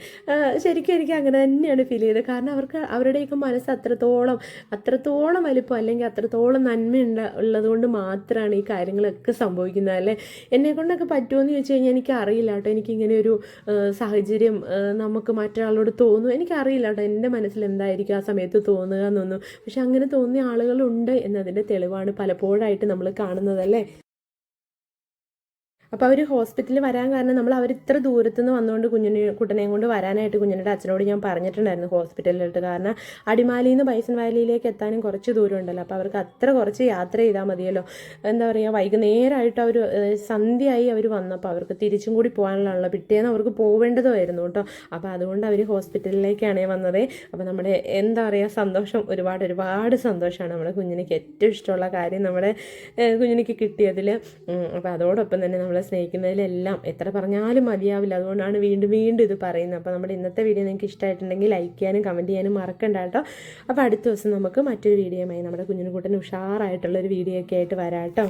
ശരിക്കും എനിക്ക് അങ്ങനെ തന്നെയാണ് ഫീൽ ചെയ്തത്. കാരണം അവർക്ക് അവരുടെയൊക്കെ മനസ്സ് അത്രത്തോളം അത്രത്തോളം വലിപ്പം അല്ലെങ്കിൽ അത്രത്തോളം നന്മയുണ്ട ഉള്ളത് കൊണ്ട് മാത്രമാണ് ഈ കാര്യങ്ങളൊക്കെ സംഭവിക്കുന്നത് അല്ലേ? എന്നെ കൊണ്ടൊക്കെ പറ്റുമോ എന്ന് ചോദിച്ചു കഴിഞ്ഞാൽ എനിക്ക് അറിയില്ല കേട്ടോ. എനിക്കിങ്ങനെ ഒരു സാഹചര്യം നമുക്ക് മറ്റൊരാളോട് തോന്നും. എനിക്കറിയില്ല കേട്ടോ എന്റെ മനസ്സിൽ എന്തായിരിക്കും ആ സമയത്ത് തോന്നുക എന്നൊന്നും. പക്ഷെ അങ്ങനെ തോന്നിയ ആളുകളുണ്ട് എന്നതിന്റെ തെളിവാണ് പലപ്പോഴായിട്ട് നമ്മൾ കാണുന്നതല്ലേ അപ്പോൾ അവർ ഹോസ്പിറ്റലിൽ വരാൻ കാരണം നമ്മൾ അവർ ഇത്ര ദൂരത്തു നിന്ന് വന്നുകൊണ്ട് കുഞ്ഞിനെ കുട്ടനെയും കൊണ്ട് വരാനായിട്ട് കുഞ്ഞിന്റെ അച്ഛനോട് ഞാൻ പറഞ്ഞിട്ടുണ്ടായിരുന്നു ഹോസ്പിറ്റലിലോട്ട്. കാരണം അടിമാലിയിൽ നിന്ന് ബൈസൺ വാലിയിലേക്ക് എത്താനും കുറച്ച് ദൂരം ഉണ്ടല്ലോ അപ്പോൾ അവർക്ക് അത്ര കുറച്ച് യാത്ര ചെയ്താൽ മതിയല്ലോ. എന്താ പറയുക വൈകുന്നേരമായിട്ട് അവർ സന്ധ്യയായി അവർ വന്നപ്പോൾ അവർക്ക് തിരിച്ചും കൂടി പോകാനുള്ളതാണല്ലോ. പിറ്റേന്ന് അവർക്ക് പോവേണ്ടതുമായിരുന്നു കേട്ടോ. അപ്പോൾ അതുകൊണ്ട് അവർ ഹോസ്പിറ്റലിലേക്കാണ് വന്നത്. അപ്പോൾ നമ്മുടെ എന്താ പറയുക സന്തോഷം ഒരുപാട് ഒരുപാട് സന്തോഷമാണ് നമ്മുടെ കുഞ്ഞിനേക്ക്. ഏറ്റവും ഇഷ്ടമുള്ള കാര്യം നമ്മുടെ കുഞ്ഞിനേക്ക് കിട്ടിയതിൽ അപ്പോൾ അതോടൊപ്പം തന്നെ നമ്മളെ സ്നേഹിക്കുന്നതിലെല്ലാം എത്ര പറഞ്ഞാലും മതിയാവില്ല. അതുകൊണ്ടാണ് വീണ്ടും വീണ്ടും ഇത് പറയുന്നത്. അപ്പോൾ നമ്മുടെ ഇന്നത്തെ വീഡിയോ നിങ്ങൾക്ക് ഇഷ്ടമായിട്ടുണ്ടെങ്കിൽ ലൈക്ക് ചെയ്യാനും കമന്റ് ചെയ്യാനും മറക്കണ്ട കേട്ടോ. അപ്പോൾ അടുത്ത ദിവസം നമുക്ക് മറ്റൊരു വീഡിയോയുമായി നമ്മുടെ കുഞ്ഞിനുകൂട്ടൻ ഉഷാറായിട്ടുള്ളൊരു വീഡിയോ ഒക്കെ ആയിട്ട് വരാം കേട്ടോ.